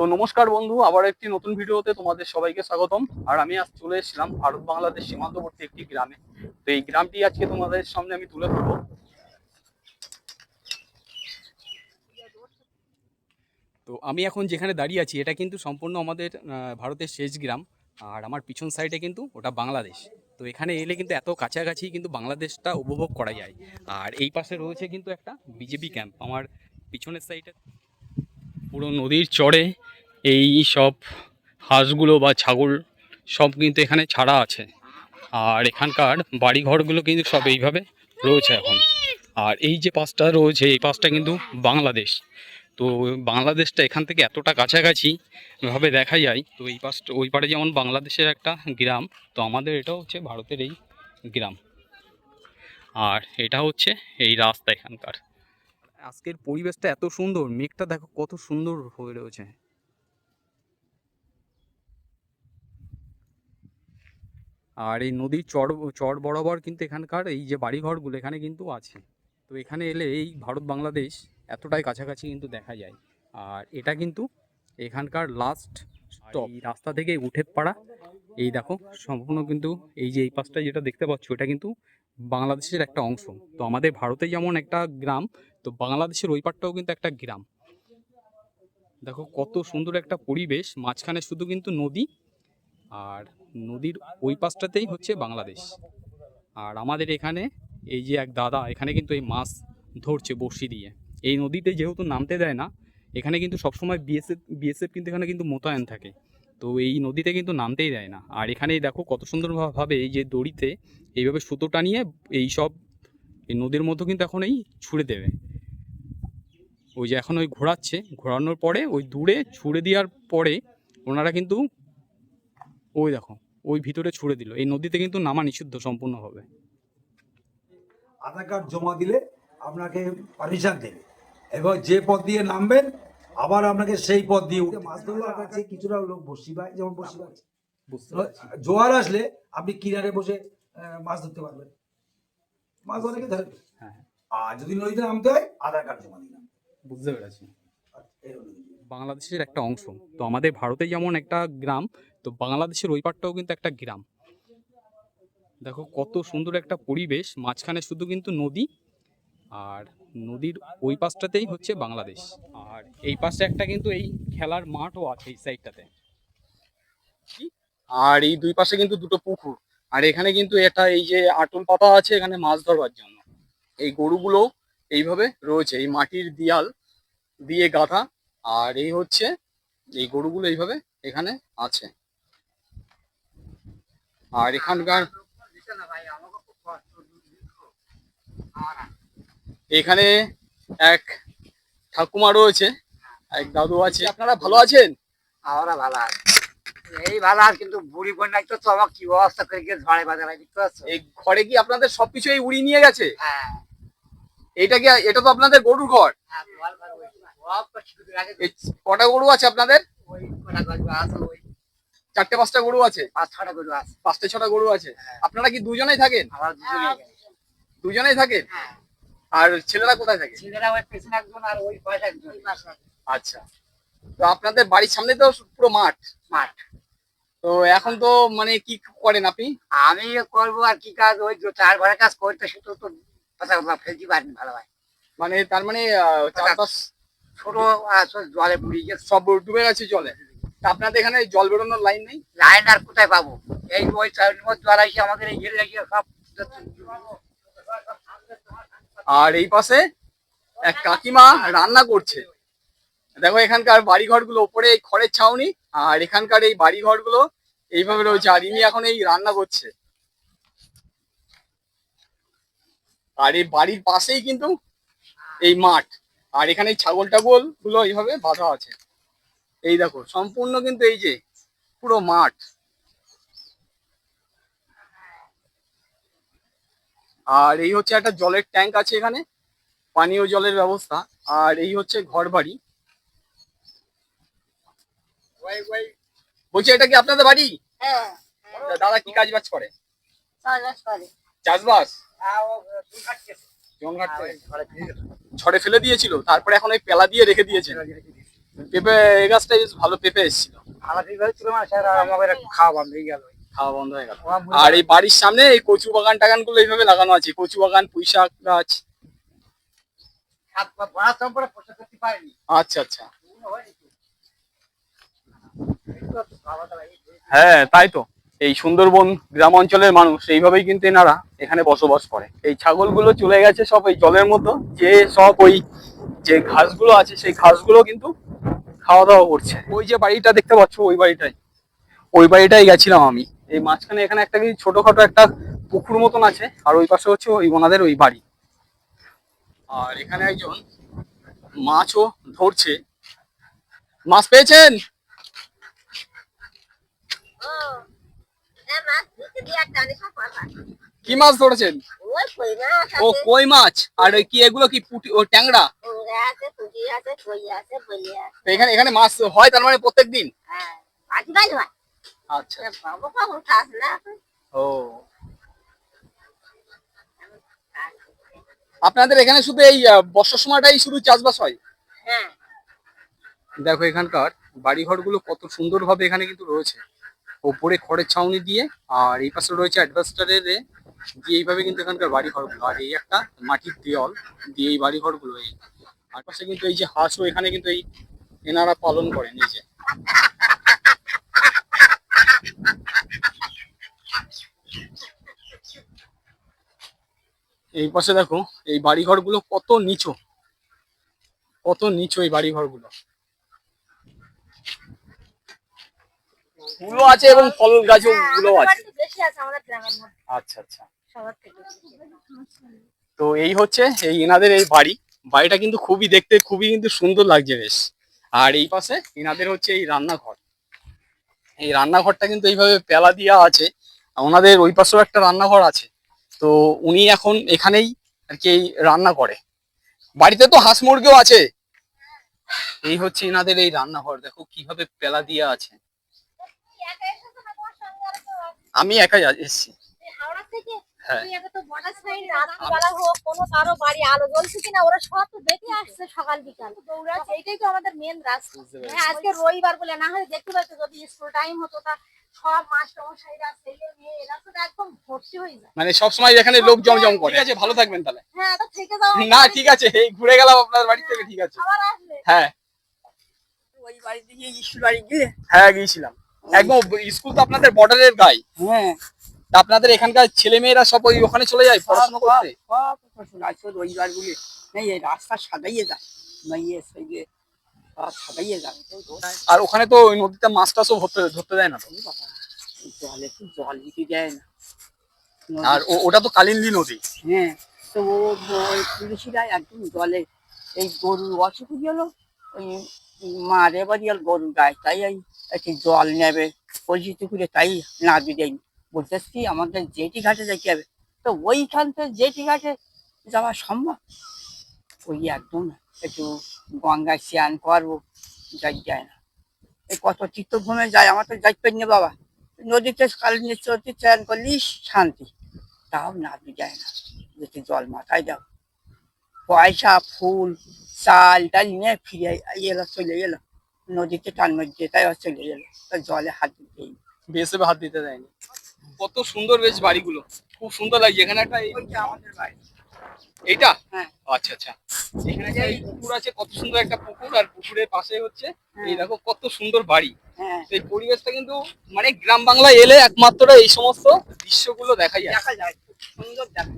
তো নমস্কার বন্ধু, আবার একটি নতুন ভিডিওতে তোমাদের সবাইকে স্বাগতম। আর আমি আজ চলে এসেছিলাম ভারত বাংলাদেশ সীমান্তবর্তী একটি গ্রামে। তো এই গ্রামটি আজকে তোমাদের সামনে আমি তুলে ধরবো। তো আমি এখন যেখানে দাঁড়িয়ে আছি, এটা কিন্তু সম্পূর্ণ আমাদের ভারতের শেষ গ্রাম। আর আমার পিছন সাইডে কিন্তু ওটা বাংলাদেশ। তো এখানে এলে কিন্তু এত কাছাকাছি কিন্তু বাংলাদেশটা উপভোগ করা যায়। আর এই পাশে রয়েছে কিন্তু একটা বিজেপি ক্যাম্প আমার পিছনের সাইডে পুরো নদীর চড়ে এই সব হাঁসগুলো বা ছাগল সব কিন্তু এখানে ছাড়া আছে। আর এখানকার বাড়িঘরগুলো কিন্তু সব এইভাবে রয়েছে এখন। আর এই যে পাশটা রয়েছে, এই পাশটা কিন্তু বাংলাদেশ। তো বাংলাদেশটা এখান থেকে এতটা কাছাকাছি ভাবে দেখা যায়, তো এই পাশটা ওই পারে যেমন বাংলাদেশের একটা গ্রাম, তো আমাদের এটা হচ্ছে ভারতের এই গ্রাম। আর এটা হচ্ছে এই রাস্তা এখানকার। আজকের পরিবেশটা এত সুন্দর, মেঘটা দেখো কত সুন্দর হয়ে রয়েছে। আর এই নদীর চর চর বরাবর কিন্তু এখানকার এই যে বাড়িঘরগুলো এখানে কিন্তু আছে। তো এখানে এলে এই ভারত বাংলাদেশ এতটাই কাছাকাছি কিন্তু দেখা যায়। আর এটা কিন্তু এখানকার লাস্ট স্টপ রাস্তা থেকে উঠে পাড়া এই দেখো, সম্পূর্ণ কিন্তু এই যে এই পাশটা যেটা দেখতে পাচ্ছ, এটা কিন্তু বাংলাদেশের একটা অংশ। তো আমাদের ভারতে যেমন একটা গ্রাম, তো বাংলাদেশের ওই পারটাও কিন্তু একটা গ্রাম। দেখো কত সুন্দর একটা পরিবেশ, মাঝখানে শুধু কিন্তু নদী, আর নদীর ওই পাশটাতেই হচ্ছে বাংলাদেশ। আর আমাদের এখানে এই যে এক দাদা, এখানে কিন্তু এই মাছ ধরছে বড়শি দিয়ে। এই নদীতে যেহেতু নামতে দেয় না, এখানে কিন্তু সবসময় বিএসএফ বিএসএফ কিন্তু এখানে কিন্তু মোতায়েন থাকে। তো এই নদীতে কিন্তু নামতেই দেয় না। আর এখানেই দেখো কত সুন্দরভাবে এই যে দড়িতে এইভাবে সুতো টানিয়ে এই সব এই নদীর মধ্যে কিন্তু এখন এই ছুঁড়ে দেবে। ওই যে এখন ওই ঘোরাচ্ছে। ঘোরানোর পরে ওই দূরে ছুঁড়ে দেওয়ার পরে ওনারা কিন্তু ওই দেখো, ওই ভিতরে ছুঁড়ে দিল। এই নদীতে কিন্তু নামা নিষিদ্ধ সম্পূর্ণভাবে আধার কার্ড জমা দিলে আপনাকে পারমিশন দেবে। এবং যে পথ দিয়ে নামবেন আবার আপনাকে সেই পথ দিয়ে উঠে মাছ ধরার কাছে কিছুটা লোক বসি পায় যেমন বসি পায় বুঝতে জোয়ার আসলে আপনি কিনারে বসে মাছ ধরতে পারবেন। মাছ অনেকে ধরবে। হ্যাঁ আর যদি নদীতে নামতে হয় আধার কার্ড জমা দিলাম বুঝতে পেরেছি। বাংলাদেশের একটা অংশ। তো আমাদের ভারতে যেমন একটা গ্রাম তো বাংলাদেশের ওই পারটাও কিন্তু একটা গ্রাম। দেখো কত সুন্দর একটা পরিবেশ মাঝখানে শুধু কিন্তু নদী আর নদীর ওই পাশটাতেই হচ্ছে বাংলাদেশ। আর এই পাশে একটা কিন্তু এই খেলার মাঠও আছে এই সাইডটাতে। আর এই দুই পাশে কিন্তু দুটো পুকুর। আর এখানে কিন্তু এটা এই যে আটল পাতা আছে এখানে মাছ ধরবার জন্য। এই গরুগুলো এইভাবে রয়েছে এই মাটির দিয়াল দিয়ে গাঁথা। আর এই হচ্ছে এই গরুগুলো এইভাবে এখানে আছে। আর এখানকার এখানে এক ঠাকুমা রয়েছে এক দাদু আছে। আপনারা ভালো আছেন? আমরা ভালো আছি। এই ভালো আছে কিন্তু বুড়ি বন্যায় তো তোমার কি অবস্থা করে গিয়ে ঝড়ে বাজারে দেখতে পাচ্ছ এই ঘরে কি আপনাদের সবকিছু এই উড়িয়ে নিয়ে গেছে? হ্যাঁ। এটা কি এটা তো আপনাদের গরুর ঘর? হ্যাঁ, কটা গরু আছে আপনাদের? চারটে পাঁচটা গরু আছে? ছটা গরু আছে। পাঁচটা ছটা গরু আছে। হ্যাঁ। আপনারা কি দুজনেই থাকেন? দুজনেই থাকেন? হ্যাঁ। আর ছেলেরা কোথায় থাকে? ছেলেরা ওই পেছনে একজন আর ওই পাশে একজন। আচ্ছা। তো আপনাদের বাড়ির সামনে তো পুরো মাঠ? মাঠ। তো এখন তো মানে কি করেন আপনি? আমি করব আর কি কাজ ওই যে চার ঘরের কাজ করতে সে তো ফেলতে পারিনি ভালো ভাই মানে তার মানে চারপাশ ছোট জলে বুড়ি গেছে। সব ডুবে গেছে জলে। আপনাদের এখানে জল বেরোনোর লাইন নেই? লাইন আর কোথায় পাবো? এই ওই জল আসে আমাদের এই ঘিরে সব আর এই পাশে এক কাকিমা রান্না করছে। দেখো, এখানকার বাড়ি ঘরগুলো ওপরে এই খড়ের ছাউনি, আর এখানকার এই বাড়ি ঘরগুলো এইভাবে রয়েছে। আর ইনি এখন এই রান্না করছে। আর এই বাড়ির পাশেই কিন্তু এই মাঠ। আর এখানে ছাগল টাগলগুলো এইভাবে বাঁধা আছে। এই দেখো, সম্পূর্ণ কিন্তু এই যে পুরো মাঠ। আর এই হচ্ছে একটা জলের ট্যাঙ্ক আছে এখানে। পানীয় জলের ব্যবস্থা। আর এই হচ্ছে ঘর বাড়ি বলছি এটা কি আপনাদের বাড়ি? হ্যাঁ। দাদা কি কাজ বাজ করে। চাষবাস? হ্যাঁ, ঘাটতে হ্যাঁ। ছড়ে ফেলে দিয়েছিল তারপরে এখন ওই পেলা দিয়ে রেখে দিয়েছে। পেঁপে এই গাছটা বেশ ভালো পেঁপে এসেছিল। খাওয়া বন্ধ হয়ে গেল। খাওয়া বন্ধ হয়ে গেল। আর এই বাড়ির সামনে এই কচু বাগান টাগানগুলো এইভাবে লাগানো আছে। কচু বাগান পুঁই শাক গাছ আচ্ছা আচ্ছা। হ্যাঁ তাই তো। এই সুন্দরবন গ্রাম অঞ্চলের মানুষ এইভাবেই কিন্তু এনারা এখানে বসবাস করে। এই ছাগলগুলো চলে গেছে সব এই জলের মতো যে সব ওই যে ঘাসগুলো আছে সেই ঘাসগুলো কিন্তু খাওয়া দাওয়া করছে। ওই যে বাড়িটা দেখতে পাচ্ছ ওই বাড়িটাই। ওই বাড়িটাই গেছিলাম আমি। এই মাঝখানে এখানে একটা কি ছোটখাটো একটা পুকুর মতন আছে আর ওই পাশে হচ্ছে ওই ওনাদের ওই বাড়ি। আর এখানে একজন মাছও ধরছে। মাছ পেয়েছেন? কি মাছ ধরেছেন? ও কই মাছ? আর ওই কি এগুলো কি পুটি ও ট্যাংরা? এখানে এখানে মাছ হয় তার মানে প্রত্যেক দিন হ্যাঁ হয়। আচ্ছা বাবু কখন না ও। আপনাদের এখানে শুধু এই বর্ষার সময়টাই শুধু চাষবাস হয়? হ্যাঁ। দেখো এখানকার বাড়ি বাড়িঘরগুলো কত সুন্দরভাবে এখানে কিন্তু রয়েছে। ওপরে খড়ের ছাউনি দিয়ে আর এই পাশে রয়েছে অ্যাডভাস্টারের দিয়ে এইভাবে কিন্তু এখানকার বাড়ি বাড়িঘরগুলো। আর এই একটা মাটির দেওয়াল দিয়ে এই বাড়িঘরগুলো এই। আর পাশে কিন্তু এই যে হাঁসও এখানে কিন্তু এই এনারা পালন করেন এই যে। এই পাশে দেখো এই বাড়িঘরগুলো কত নিচু। কত নিচু এই বাড়িঘরগুলো। ফুলও আছে এবং ফল গাছও গুলো আছে। আচ্ছা আচ্ছা। তো এই হচ্ছে এই এনাদের এই বাড়ি। বাড়িটা কিন্তু খুবই দেখতে খুবই কিন্তু সুন্দর লাগছে বেশ। আর এই পাশে এনাদের হচ্ছে এই রান্নাঘর। এই রান্নাঘরটা কিন্তু এইভাবে পেলা দিয়া আছে। ওনাদের ওই পাশেও একটা রান্নাঘর আছে। তো উনি এখন এখানেই আর কি রান্না করে। বাড়িতে তো হাঁস মুরগিও আছে। এই হচ্ছে এনাদের এই রান্নাঘর। দেখো কীভাবে পেলা দিয়া আছে? আমি একাই এসেছি। হ্যাঁ। তুই একে তো বর্ডার সাইড রাত্রিবেলা হোক কোনো কারও বাড়ি আলো জ্বলছে কিনা ওরা সব তো দেখে আসছে সকাল বিকাল। দৌড়াচ্ছে এইটাই তো আমাদের মেন রাস্তা হ্যাঁ আজকে রবিবার বলে না হয় দেখতে পাচ্ছ যদি স্কুল টাইম হতো তা হয়ে মানে সবসময় এখানে লোক জমজম করে। ঠিক আছে ভালো থাকবেন তাহলে। হ্যাঁ না ঠিক আছে এই ঘুরে গেলাম আপনার বাড়ি থেকে ঠিক আছে। আবার আসবে। হ্যাঁ। ওই বাড়ি থেকে স্কুল বাড়ি গিয়ে? হ্যাঁ গিয়েছিলাম। একদম স্কুল তো আপনাদের বর্ডারের গায়ে। হ্যাঁ। আপনাদের এখানকার ছেলে মেয়েরা সব ওই ওখানে চলে যায় পড়াশোনা করতে? সব নেই এই রাস্তা যায়। সব যায়। আর ওখানে তো ওই নদীতে মাছ টাছও ধরতে ধরতে দেয় না তো? জলে তো জল দিতে দেয় না। আর ওটা তো কালিন্দী নদী। হ্যাঁ তো ও পুলিশিরা একদম জলে এই গরু অসুখ গেল ওই মারে বাড়ি আর গরু গায়ে। তাই একটু জল নেবে। পরিচিতি করে তাই না দেয়নি বলতেস কি, আমাদের জেটি ঘাটে যেতে হবে। তো ওইখান থেকে জেটি ঘাটে যাওয়া সম্ভব? ওই একদম একটু গঙ্গায় স্নান করব, যাই যায় না। এই কত চিত্তভূমে যায়, আমার তো যাইতে পারি না বাবা। নদীতে কাল নিয়ে চলতে স্নান করলি, শান্তি। তাও না যায় না। যেতে জল মাথায় দাও। পয়সা, ফুল, চাল টাল নিয়ে ফিরে এলো, চলে এলো। নদীতে টান মধ্যে তাই চলে এলো। জলে হাত দিতে বেসে হাত দিতে দেয়নি। কত সুন্দর বেশ বাড়িগুলো। খুব সুন্দর লাগছে। এখানে একটা এইটা? হ্যাঁ। আচ্ছা আচ্ছা। এখানে একটা এই পুকুর আছে কত সুন্দর একটা পুকুর আর পুকুরের পাশে হচ্ছে এই দেখো কত সুন্দর বাড়ি। হ্যাঁ। এই পরিবেশটা কিন্তু মানে গ্রাম বাংলায় এলে একমাত্র এই সমস্ত দৃশ্যগুলো দেখা যায়। দেখা যায়।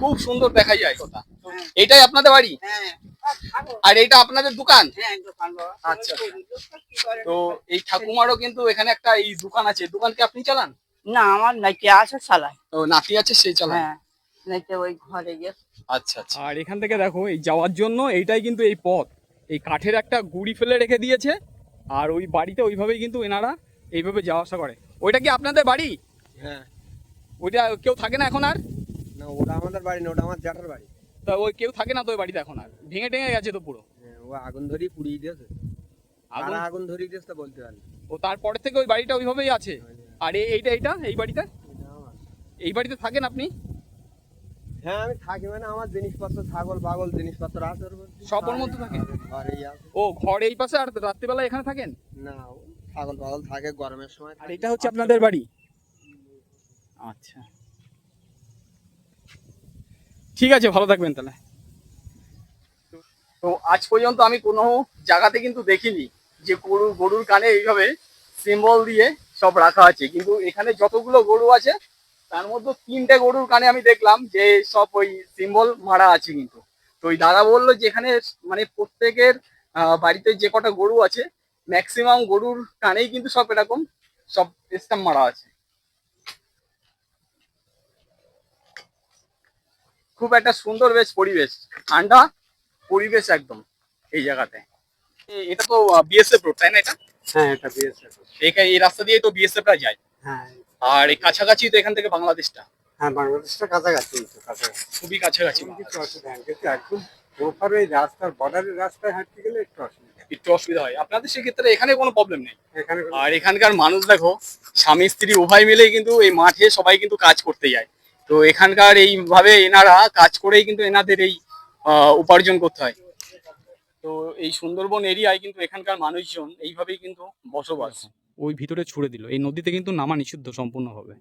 খুব সুন্দর দেখা যায় কথা। হ্যাঁ। এটাই আপনাদের বাড়ি? হ্যাঁ। আর এটা আপনাদের দোকান? হ্যাঁ আচ্ছা। করে? তো এই ঠাকুমারও কিন্তু এখানে একটা এই দোকান আছে। দোকান কি আপনি চালান? না আমার নাইকে আছে চালায়। ও নাতি আছে সেই চালান হ্যাঁ নাইতে ওই ঘরে গিয়ে। আচ্ছা আচ্ছা। আর এখান থেকে দেখো এই যাওয়ার জন্য এইটাই কিন্তু এই পথ। এই কাঠের একটা গুড়ি ফেলে রেখে দিয়েছে আর ওই বাড়িতে ওইভাবেই কিন্তু এনারা এইভাবে যাওয়া আসা করে। ওইটা কি আপনাদের বাড়ি? হ্যাঁ। ওইটা কেউ থাকে না এখন আর? না ওটা আমাদের বাড়ি না ওটা আমার জ্যাঠার বাড়ি। তা ওই কেউ থাকে না তো ওই বাড়িতে এখন আর? ভেঙে টেঙে গেছে তো পুরো। হ্যাঁ, ও আগুন ধরিয়ে পুড়িয়ে দিয়েছে। আগুন? আর আগুন ধরিয়ে দিয়েছে বলতে পারি ও তারপরে থেকে ওই বাড়িটা ওইভাবেই আছে? আর এইটা এইটা? এই বাড়িতে? আমার। এই বাড়িতে থাকেন আপনি? হ্যাঁ আমি থাকি মানে আমার জিনিসপত্র ছাগল পাগল জিনিসপত্র আছে। সব ওর মধ্যে। থাকে? ঘরেই ও ঘর এই পাশে আর রাত্রিবেলা এখানে থাকেন? না ও ছাগল পাগল থাকে গরমের সময় আর এটা হচ্ছে আপনাদের বাড়ি? আচ্ছা। ঠিক আছে ভালো থাকবেন তাহলে। তো আজ পর্যন্ত আমি কোনো জায়গাতে কিন্তু দেখিনি যে গরু গরুর কানে এইভাবে সিম্বল দিয়ে সব রাখা আছে। কিন্তু এখানে যতগুলো গরু আছে, তার মধ্যে তিনটে গরুর কানে আমি দেখলাম যে সব ওই সিম্বল মারা আছে কিন্তু। তো ওই দাদা বলল যে এখানে মানে প্রত্যেকের বাড়িতে যে কটা গরু আছে ম্যাক্সিমাম গরুর কানেই কিন্তু সব এরকম সব স্ট্যাম্প মারা আছে। খুব একটা সুন্দর বেশ পরিবেশ, ঠান্ডা পরিবেশ একদম এই জায়গাতে। এটা তো বিএসএফ রোড তাই না এটা? হ্যাঁ এটা বিএসএফ এখানে এই রাস্তা দিয়ে তো বিএসএফ রা যায়। হ্যাঁ। আর এই কাছাকাছি তো এখান থেকে বাংলাদেশটা। হ্যাঁ বাংলাদেশটা কাছাকাছি তো কাছাকাছি। খুবই কাছাকাছি কিছু অসুবিধা নেই কিন্তু একদম ওপার ওই রাস্তার বর্ডারের রাস্তায় হাঁটতে গেলে একটু অসুবিধা। একটু অসুবিধা হয়। আপনাদের সেক্ষেত্রে এখানে কোনো প্রবলেম নেই। এখানে আর এখানকার মানুষ দেখো স্বামী স্ত্রী উভয় মিলেই কিন্তু এই মাঠে সবাই কিন্তু কাজ করতে যায়। তো এখানকার এইভাবে এনারা কাজ করেই কিন্তু এনাদের এই উপার্জন করতে হয়। তো এই সুন্দরবন এরিয়ায় কিন্তু এখানকার মানুষজন এইভাবেই কিন্তু বসবাস। ওই ভিতরে ছুড়ে দিল। এই নদীতে কিন্তু নামা নিষিদ্ধ সম্পূর্ণভাবে।